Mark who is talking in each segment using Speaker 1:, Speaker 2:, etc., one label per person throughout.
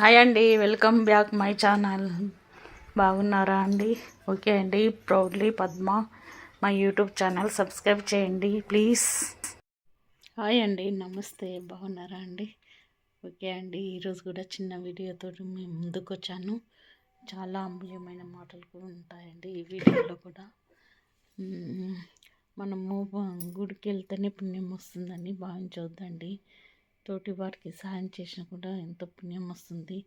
Speaker 1: Hi అండి welcome back my channel. బాగున్నారా అండి? ఓకే అండి ప్రౌడ్లీ పద్మ మా యూట్యూబ్ ఛానల్ సబ్స్క్రైబ్ చేయండి ప్లీజ్. హాయ్ అండి నమస్తే బాగున్నారా అండి? ఓకే అండి ఈరోజు కూడా చిన్న వీడియోతో మేము ముందుకు వచ్చాను. చాలా అమూల్యమైన మాటలు కూడా ఉంటాయండి ఈ వీడియోలో కూడా. మనము గుడికి వెళ్తేనే పుణ్యం వస్తుందని భావించవద్దండి తోటి వారికి సహాయం చేసినా కూడా ఎంతో పుణ్యం వస్తుంది.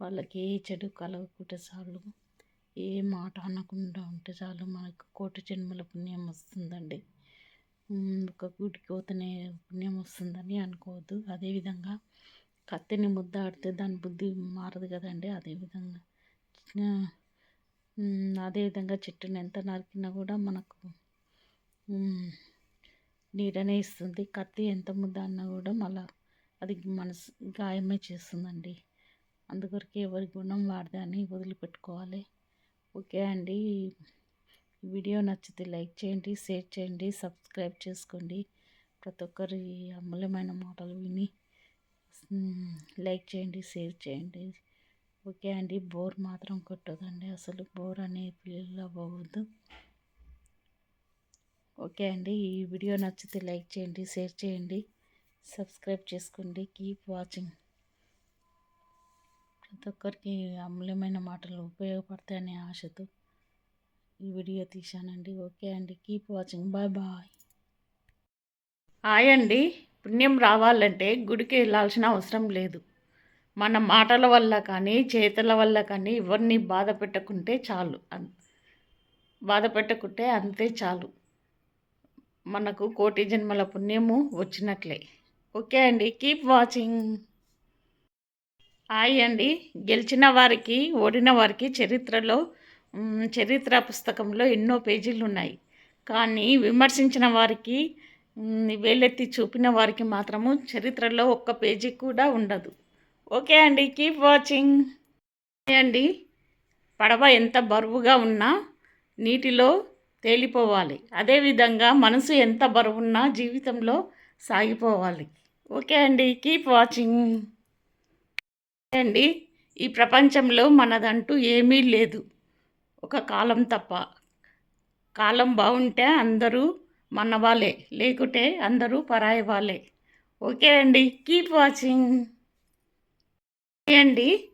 Speaker 1: వాళ్ళకి ఏ చెడు కలగకుంటే చాలు. ఏ మాట అనకుండా ఉంటే చాలు మనకు కోటి జన్మల పుణ్యం వస్తుందండి. ఒక గుడికి పోతేనే పుణ్యం వస్తుందని అనుకోవద్దు. అదేవిధంగా కత్తిని ముద్దాడితే దాని బుద్ధి మారదు కదండి. అదేవిధంగా అదేవిధంగా చెట్టుని ఎంత నరికినా కూడా మనకు నీడనే ఇస్తుంది. కత్తి ఎంత ముద్ద అన్నా కూడా మళ్ళీ అది మనసు గాయమే చేస్తుందండి. అందుకొరకే ఎవరి గుణం వాడదాన్ని అని వదిలిపెట్టుకోవాలి. ఓకే అండి. వీడియో నచ్చితే లైక్ చేయండి షేర్ చేయండి సబ్స్క్రైబ్ చేసుకోండి. ప్రతి ఒక్కరి అమూల్యమైన మాటలు విని లైక్ చేయండి షేర్ చేయండి. ఓకే అండి. బోర్ మాత్రం కొట్టదండి అసలు. బోర్ అనే పిల్లల అవ్వవద్దు. ఓకే అండి. ఈ వీడియో నచ్చితే లైక్ చేయండి షేర్ చేయండి. సబ్స్క్రైబ్ చేసుకోండి. Keep watching. ప్రతి ఒక్కరికి అమూల్యమైన మాటలు ఉపయోగపడతాయనే ఆశతో ఈ వీడియో తీశానండి. ఓకే అండి. Keep watching. Bye bye. Hi అండి పుణ్యం రావాలంటే గుడికి వెళ్ళాల్సిన అవసరం లేదు. మన మాటల వల్ల కానీ చేతుల వల్ల కానీ ఎవరిని బాధ పెట్టకుంటే చాలు. అన్- బాధ పెట్టకుంటే అంతే చాలు. మనకు కోటి జన్మల పుణ్యము వచ్చినట్లే. ఓకే అండి కీప్ వాచింగ్ హాయ్ అండి గెలిచిన వారికి ఓడిన వారికి చరిత్రలో చరిత్ర పుస్తకంలో ఎన్నో పేజీలు ఉన్నాయి. కానీ విమర్శించిన వారికి వేలెత్తి చూపిన వారికి మాత్రము చరిత్రలో ఒక్క పేజీ కూడా ఉండదు. ఓకే అండి కీప్ వాచింగ్ అండి పడవ ఎంత బరువుగా ఉన్నా నీటిలో తేలిపోవాలి. అదేవిధంగా మనసు ఎంత బరువున్నా జీవితంలో సాగిపోవాలి. ఓకే అండి కీప్ వాచింగ్. అండి ఈ ప్రపంచంలో మనదంటూ ఏమీ లేదు. ఒక కాలం తప్ప. కాలం బాగుంటే అందరూ మన వాళ్ళే లేకుంటే అందరూ పరాయి వాళ్ళే. ఓకే అండి కీప్ వాచింగ్. అండి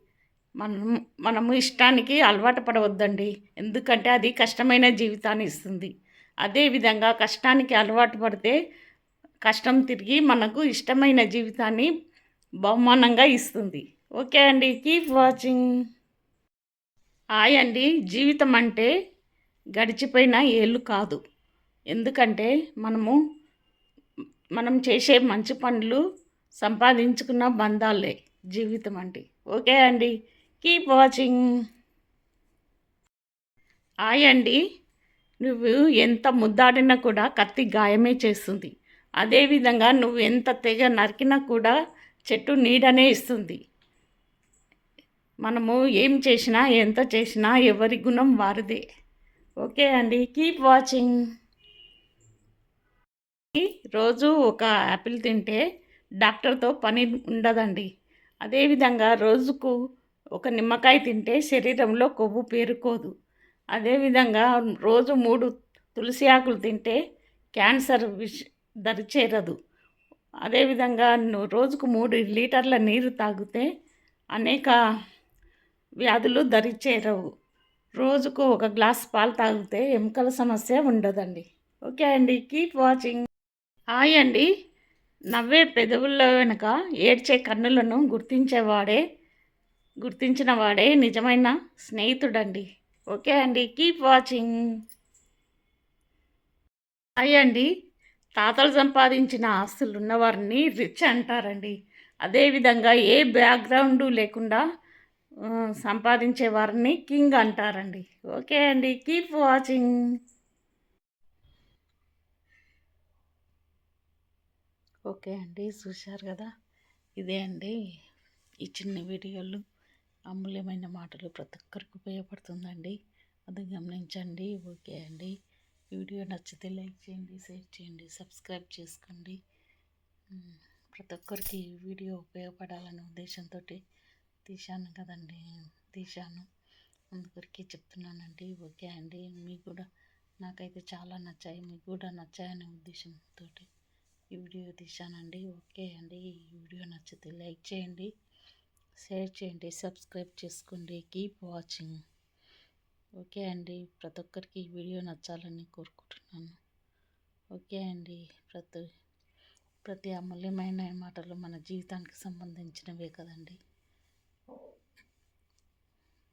Speaker 1: మనం మనము ఇష్టానికి అలవాటు పడవద్దండి. ఎందుకంటే అది కష్టమైన జీవితాన్ని ఇస్తుంది. అదేవిధంగా కష్టానికి అలవాటు పడితే కష్టం తిరిగి మనకు ఇష్టమైన జీవితాన్ని బహుమానంగా ఇస్తుంది. ఓకే అండి కీప్ వాచింగ్. హాయ్ అండి జీవితం అంటే గడిచిపోయిన ఏళ్ళు కాదు. ఎందుకంటే మనము మనం చేసే మంచి పనులు సంపాదించుకున్న బంధాలే జీవితం అంటే ఓకే అండి కీప్ వాచింగ్. హాయ్ అండి నువ్వు ఎంత ముద్దాడినా కూడా కత్తి గాయమే చేస్తుంది. అదేవిధంగా నువ్వు ఎంత తెగ నరికినా కూడా చెట్టు నీడనే ఇస్తుంది. మనము ఏం చేసినా ఎంత చేసినా ఎవరి గుణం వారిదే. ఓకే అండి కీప్ వాచింగ్. రోజు ఒక యాపిల్ తింటే డాక్టర్తో పని ఉండదండి. అదేవిధంగా రోజుకు ఒక నిమ్మకాయ తింటే శరీరంలో కొవ్వు పేరుకోదు. అదేవిధంగా రోజు మూడు తులసి ఆకులు తింటే క్యాన్సర్ విష దరిచేరదు అదేవిధంగా రోజుకు మూడు లీటర్ల నీరు తాగితే అనేక వ్యాధులు దరిచేరవు రోజుకు ఒక గ్లాస్ పాలు తాగితే ఎముకల సమస్య ఉండదండి. ఓకే అండి కీప్ వాచింగ్. హాయ్ అండి నవ్వే పెదవుల్లో వెనుక ఏడ్చే కన్నులను గుర్తించేవాడే గుర్తించిన వాడే నిజమైన స్నేహితుడండి. ఓకే అండి కీప్ వాచింగ్. హాయ్ అండి తాతలు సంపాదించిన ఆస్తులు ఉన్నవారిని రిచ్ అంటారండి. అదేవిధంగా ఏ బ్యాక్గ్రౌండ్ లేకుండా సంపాదించే వారిని కింగ్ అంటారండి. ఓకే అండి. Keep watching. ఓకే అండి. చూశారు కదా? ఇదే అండి. ఈ చిన్న వీడియోలు అమూల్యమైన మాటలు ప్రతి ఒక్కరికి ఉపయోగపడుతుందండి. అది గమనించండి. ఓకే అండి. వీడియో నచ్చితే లైక్ చేయండి షేర్ చేయండి సబ్స్క్రైబ్ చేసుకోండి. ప్రతి ఒక్కరికి ఈ వీడియో ఉపయోగపడాలనే ఉద్దేశంతో తీశాను కదండి తీశాను. అందుకొరికి చెప్తున్నానండి ఓకే అండి. మీకు కూడా నాకైతే చాలా నచ్చాయి మీకు కూడా నచ్చాయనే ఉద్దేశంతో ఈ వీడియో తీశానండి. ఓకే అండి ఈ వీడియో నచ్చితే లైక్ చేయండి షేర్ చేయండి సబ్స్క్రైబ్ చేసుకోండి. Keep watching. ఓకే అండి. ప్రతి ఒక్కరికి ఈ వీడియో నచ్చాలని కోరుకుంటున్నాను. ఓకే అండి. ప్రతి ప్రతి అమూల్యమైన మాటలు మన జీవితానికి సంబంధించినవే కదండి.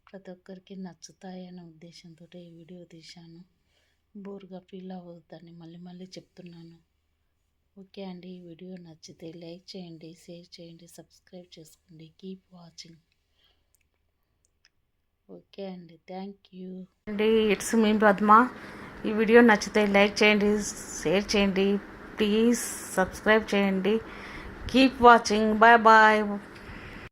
Speaker 1: ప్రతి ఒక్కరికి నచ్చుతాయనే ఉద్దేశంతో ఈ వీడియో తీశాను. బోర్గా ఫీల్ అవ్వద్దని మళ్ళీ మళ్ళీ చెప్తున్నాను. ఓకే అండి. ఈ వీడియో నచ్చితే లైక్ చేయండి షేర్ చేయండి సబ్స్క్రైబ్ చేసుకోండి. Keep watching. ఓకే అండి. Thank you. అండి ఇట్స్ మీ పద్మ. ఈ వీడియో నచ్చితే లైక్ చేయండి షేర్ చేయండి ప్లీజ్ సబ్స్క్రైబ్ చేయండి. Keep watching. Bye bye.